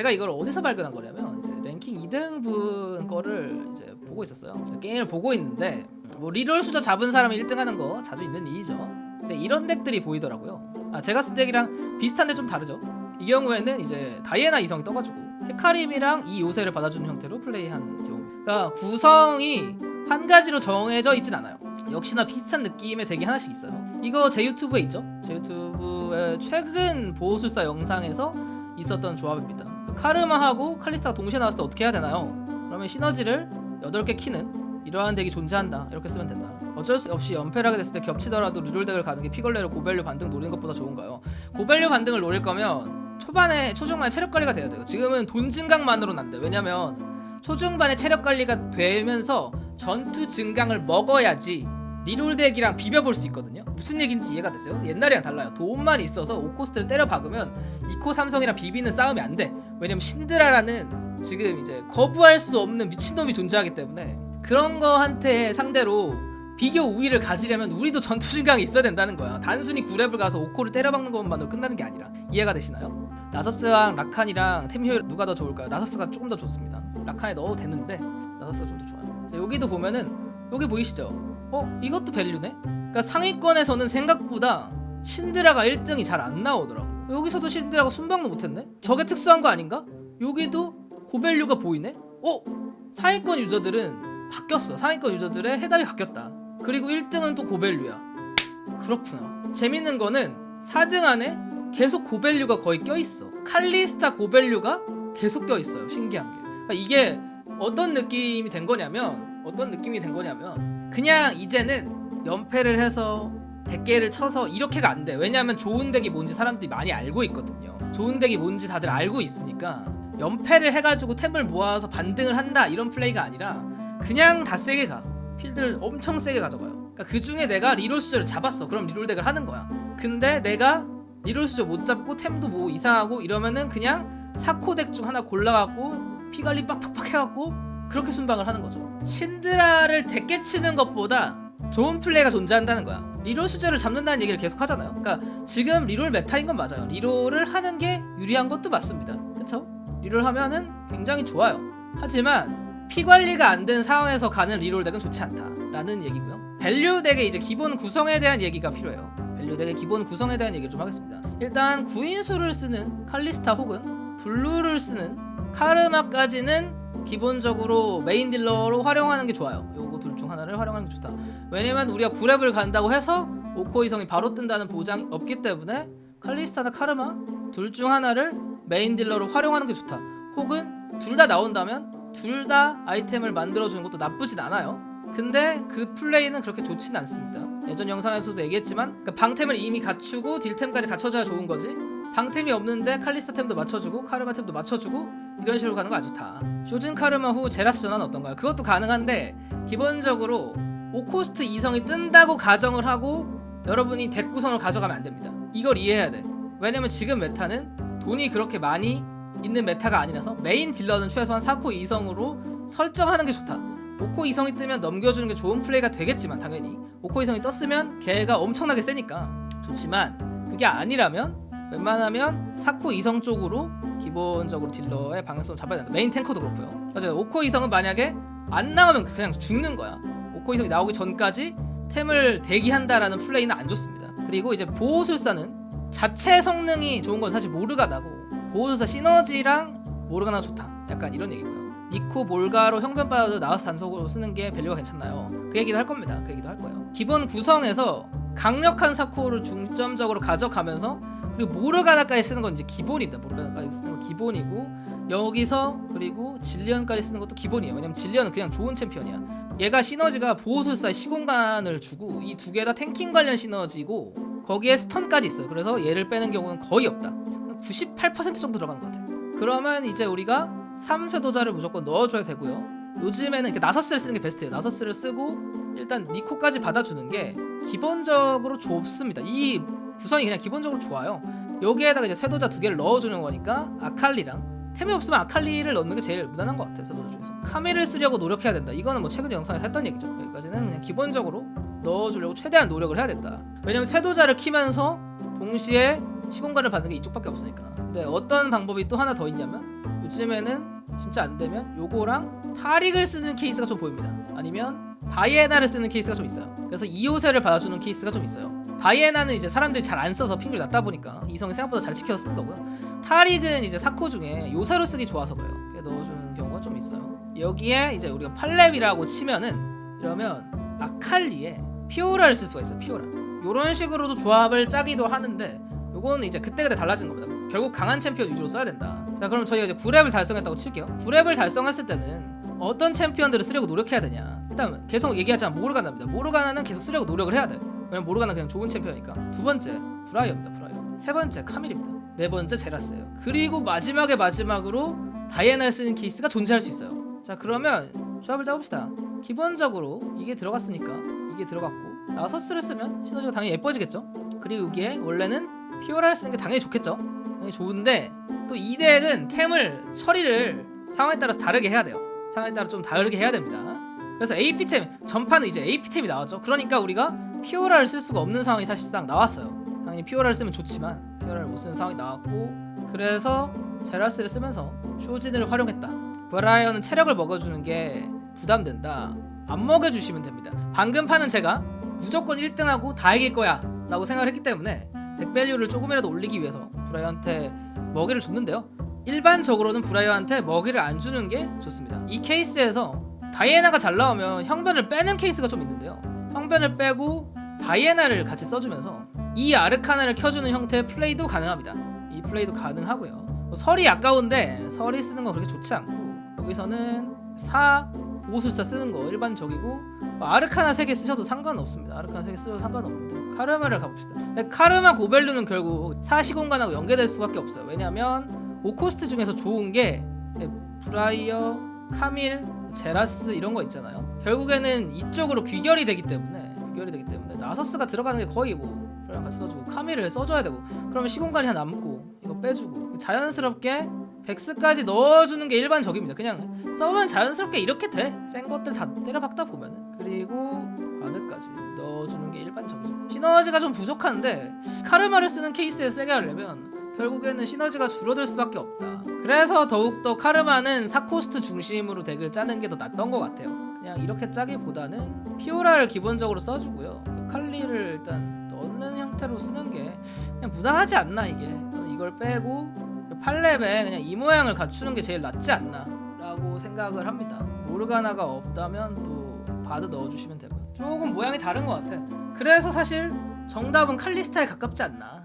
제가 이걸 어디서 발견한 거냐면 이제 랭킹 2등분 거를 이제 보고 있었어요. 게임을 보고 있는데 뭐 리롤 수저 잡은 사람이 1등 하는 거 자주 있는 일이죠. 근데 이런 덱들이 보이더라고요. 아 제가 쓴 덱이랑 비슷한데 좀 다르죠. 이 경우에는 이제 다이애나 이성이 떠가지고 헤카림이랑 이 요새를 받아주는 형태로 플레이한 경우. 그러니까 구성이 한 가지로 정해져 있진 않아요. 역시나 비슷한 느낌의 덱이 하나씩 있어요. 이거 제 유튜브에 있죠. 제 유튜브에 최근 보호술사 영상에서 있었던 조합입니다. 카르마하고 칼리스타가 동시에 나왔을 때 어떻게 해야 되나요? 그러면 시너지를 8개 키는 이러한 덱이 존재한다. 이렇게 쓰면 된다. 어쩔 수 없이 연패를 하게 됐을 때 겹치더라도 리롤 덱을 가는 게 피걸레로 고밸류 반등 노리는 것보다 좋은가요? 고밸류 반등을 노릴 거면 초반에 초중반에 체력 관리가 돼야 돼요. 지금은 돈 증강만으로는 안 돼. 왜냐면 초중반에 체력 관리가 되면서 전투 증강을 먹어야지 리롤 덱이랑 비벼볼 수 있거든요. 무슨 얘기인지 이해가 되세요? 옛날이랑 달라요. 돈만 있어서 5코스트를 때려 박으면 2코 삼성이랑 비비는 싸움이 안 돼. 왜냐면 신드라라는 지금 이제 거부할 수 없는 미친놈이 존재하기 때문에 그런 거한테 상대로 비교 우위를 가지려면 우리도 전투 증강이 있어야 된다는 거야. 단순히 9렙을 가서 5코를 때려박는 것만으로 끝나는 게 아니라 이해가 되시나요? 나서스랑 라칸이랑 템 효율 누가 더 좋을까요? 나서스가 조금 더 좋습니다. 라칸에 넣어도 되는데 나서스가 좀 더 좋아요. 자, 여기도 보면은 여기 보이시죠? 어? 이것도 밸류네? 그러니까 상위권에서는 생각보다 신드라가 1등이 잘 안 나오더라고. 여기서도 신드라가 순방도 못했네? 저게 특수한 거 아닌가? 여기도 고밸류가 보이네? 어? 상위권 유저들은 바뀌었어. 상위권 유저들의 해답이 바뀌었다. 그리고 1등은 또 고밸류야. 그렇구나. 재밌는 거는 4등 안에 계속 고밸류가 거의 껴있어. 칼리스타 고밸류가 계속 껴있어요. 신기한 게. 그러니까 이게 어떤 느낌이 된 거냐면 어떤 느낌이 된 거냐면 그냥 이제는 연패를 해서 대깨를 쳐서 이렇게가 안 돼. 왜냐면 좋은 덱이 뭔지 사람들이 많이 알고 있거든요. 좋은 덱이 뭔지 다들 알고 있으니까 연패를 해가지고 템을 모아서 반등을 한다 이런 플레이가 아니라 그냥 다 세게 가. 필드를 엄청 세게 가져가요. 그러니까 그 중에 내가 리롤 수저를 잡았어. 그럼 리롤 덱을 하는 거야. 근데 내가 리롤 수저 못 잡고 템도 뭐 이상하고 이러면은 그냥 사코 덱 중 하나 골라갖고 피 관리 빡빡빡 해갖고 그렇게 순방을 하는 거죠. 신드라를 대깨 치는 것보다 좋은 플레이가 존재한다는 거야. 리롤 수제를 잡는다는 얘기를 계속 하잖아요. 그러니까 지금 리롤 메타인 건 맞아요. 리롤을 하는 게 유리한 것도 맞습니다. 그쵸? 리롤 하면은 굉장히 좋아요. 하지만 피 관리가 안 된 상황에서 가는 리롤 덱은 좋지 않다라는 얘기고요. 밸류 덱의 이제 기본 구성에 대한 얘기가 필요해요. 밸류 덱의 기본 구성에 대한 얘기를 좀 하겠습니다. 일단 구인수를 쓰는 칼리스타 혹은 블루를 쓰는 카르마까지는 기본적으로 메인 딜러로 활용하는 게 좋아요. 요거 둘 중 하나를 활용하는 게 좋다. 왜냐면 우리가 9렙을 간다고 해서 오코 이성이 바로 뜬다는 보장이 없기 때문에 칼리스타나 카르마 둘 중 하나를 메인 딜러로 활용하는 게 좋다. 혹은 둘 다 나온다면 둘 다 아이템을 만들어 주는 것도 나쁘진 않아요. 근데 그 플레이는 그렇게 좋진 않습니다. 예전 영상에서도 얘기했지만 그러니까 방템을 이미 갖추고 딜템까지 갖춰줘야 좋은 거지. 방템이 없는데 칼리스타 템도 맞춰주고 카르마 템도 맞춰주고 이런 식으로 가는 거 아주 다. 쇼진 카르마 후 제라스 전환 어떤가요? 그것도 가능한데 기본적으로 5코스트 이성이 뜬다고 가정을 하고 여러분이 덱 구성을 가져가면 안 됩니다. 이걸 이해해야 돼. 왜냐면 지금 메타는 돈이 그렇게 많이 있는 메타가 아니라서 메인 딜러는 최소한 4코 이성으로 설정하는 게 좋다. 5코 이성이 뜨면 넘겨주는 게 좋은 플레이가 되겠지만 당연히 5코 이성이 떴으면 걔가 엄청나게 세니까 좋지만 그게 아니라면 웬만하면 4코 이성 쪽으로 기본적으로 딜러의 방향성을 잡아야 된다. 메인 탱커도 그렇고요. 맞아요. 5코 이성은 만약에 안 나오면 그냥 죽는 거야. 5코 이성이 나오기 전까지 템을 대기한다라는 플레이는 안 좋습니다. 그리고 이제 보호술사는 자체 성능이 좋은 건 사실 모르가나고 보호술사 시너지랑 모르가나 좋다. 약간 이런 얘기고요. 니코 몰가로 형변 빠져도 나와서 단속으로 쓰는 게 밸류가 괜찮나요? 그 얘기도 할 겁니다. 그 얘기도 할 거예요. 기본 구성에서 강력한 사코를 중점적으로 가져가면서 그리고 모르가나까지 쓰는 건 이제 기본이다. 모르가나까지 쓰는 건 기본이고 여기서 그리고 질리언까지 쓰는 것도 기본이에요. 왜냐면 질리언은 그냥 좋은 챔피언이야. 얘가 시너지가 보호술사의 시공간을 주고 이 두 개 다 탱킹 관련 시너지고 거기에 스턴까지 있어요. 그래서 얘를 빼는 경우는 거의 없다. 98% 정도 들어가는 것 같아요. 그러면 이제 우리가 3쇄도자를 무조건 넣어줘야 되고요. 요즘에는 나서스를 쓰는 게 베스트예요. 나서스를 쓰고 일단 니코까지 받아주는 게 기본적으로 좋습니다. 이 구성이 그냥 기본적으로 좋아요. 여기에다가 이제 쇄도자 두 개를 넣어주는 거니까 아칼리랑 템이 없으면 아칼리를 넣는 게 제일 무난한 것 같아요. 쇄도자 중에서 카미를 쓰려고 노력해야 된다. 이거는 뭐 최근 영상에서 했던 얘기죠. 여기까지는 그냥 기본적으로 넣어주려고 최대한 노력을 해야 된다. 왜냐면 쇄도자를 키면서 동시에 시공간을 받는 게 이쪽밖에 없으니까. 근데 어떤 방법이 또 하나 더 있냐면 요즘에는 진짜 안 되면 요거랑 타릭을 쓰는 케이스가 좀 보입니다. 아니면 다이애나를 쓰는 케이스가 좀 있어요. 그래서 이호세를 받아주는 케이스가 좀 있어요. 다이애나는 이제 사람들이 잘 안 써서 핑계를 놨다 보니까 이성이 생각보다 잘 지켜서 쓰는 거고요. 타릭은 이제 사코 중에 요새로 쓰기 좋아서 그래요. 넣어주는 경우가 좀 있어요. 여기에 이제 우리가 팔렙이라고 치면은 이러면 아칼리에 피오라를 쓸 수가 있어요. 피오라. 이런 식으로도 조합을 짜기도 하는데 요거는 이제 그때그때 달라지는 겁니다. 결국 강한 챔피언 위주로 써야 된다. 자 그럼 저희가 이제 9렙을 달성했다고 칠게요. 9렙을 달성했을 때는 어떤 챔피언들을 쓰려고 노력해야 되냐. 일단 계속 얘기하자면 모르가나입니다. 모르가나는 계속 쓰려고 노력을 해야 돼. 왜냐면 모르가나 그냥 좋은 챔피언이니까. 두 번째 브라이어입니다. 브라이어. 세 번째 카밀입니다. 네 번째 제라스예요. 그리고 마지막에 마지막으로 다이애나를 쓰는 케이스가 존재할 수 있어요. 자 그러면 조합을 짜봅시다. 기본적으로 이게 들어갔으니까 이게 들어갔고 나서스를 쓰면 시너지가 당연히 예뻐지겠죠. 그리고 여기에 원래는 피오라를 쓰는 게 당연히 좋겠죠. 당연히 좋은데 또 이 덱은 템을 처리를 상황에 따라서 다르게 해야 돼요. 상황에 따라 좀 다르게 해야 됩니다. 그래서 AP템 전판은 이제 AP템이 나왔죠. 그러니까 우리가 피오라를 쓸 수가 없는 상황이 사실상 나왔어요. 당연히 피오라를 쓰면 좋지만 피오라를 못 쓰는 상황이 나왔고 그래서 제라스를 쓰면서 쇼진을 활용했다. 브라이어는 체력을 먹어주는 게 부담된다. 안 먹여주시면 됩니다. 방금 판은 제가 무조건 1등하고 다 이길 거야 라고 생각을 했기 때문에 덱밸류를 조금이라도 올리기 위해서 브라이어한테 먹이를 줬는데요. 일반적으로는 브라이어한테 먹이를 안 주는 게 좋습니다. 이 케이스에서 다이애나가 잘 나오면 형변을 빼는 케이스가 좀 있는데요. 형변을 빼고 다이애나를 같이 써주면서 이 아르카나를 켜주는 형태의 플레이도 가능합니다. 이 플레이도 가능하고요. 뭐 설이 아까운데 설이 쓰는 건 그렇게 좋지 않고 여기서는 4 보호술사 쓰는 거 일반적이고 뭐 아르카나 3개 쓰셔도 상관없습니다. 아르카나 3개 쓰셔도 상관없는데 카르마를 가봅시다. 카르마 고벨류는 결국 사시공간하고 연계될 수밖에 없어요. 왜냐하면 오코스트 중에서 좋은 게 브라이어, 카밀, 제라스 이런 거 있잖아요. 결국에는 이쪽으로 귀결이 되기 때문에 귀결이 되기 때문에 나서스가 들어가는 게 거의 뭐 같이 써주고 카밀을 써줘야 되고 그러면 시공간이 하나 남고 이거 빼주고 자연스럽게 백스까지 넣어주는 게 일반적입니다. 그냥 써면 자연스럽게 이렇게 돼. 센 것들 다 때려박다 보면은 그리고 바드까지 넣어주는 게 일반적이죠. 시너지가 좀 부족한데 카르마를 쓰는 케이스에 세게 하려면 결국에는 시너지가 줄어들 수밖에 없다. 그래서 더욱더 카르마는 사코스트 중심으로 덱을 짜는 게 더 낫던 것 같아요. 그냥 이렇게 짜기보다는 피오라를 기본적으로 써주고요. 칼리를 일단 넣는 형태로 쓰는 게 그냥 무난하지 않나 이게. 저는 이걸 빼고 팔렙에 그냥 이 모양을 갖추는 게 제일 낫지 않나라고 생각을 합니다. 모르가나가 없다면 또 바드 넣어주시면 되고요. 조금 모양이 다른 것 같아. 그래서 사실 정답은 칼리스타에 가깝지 않나.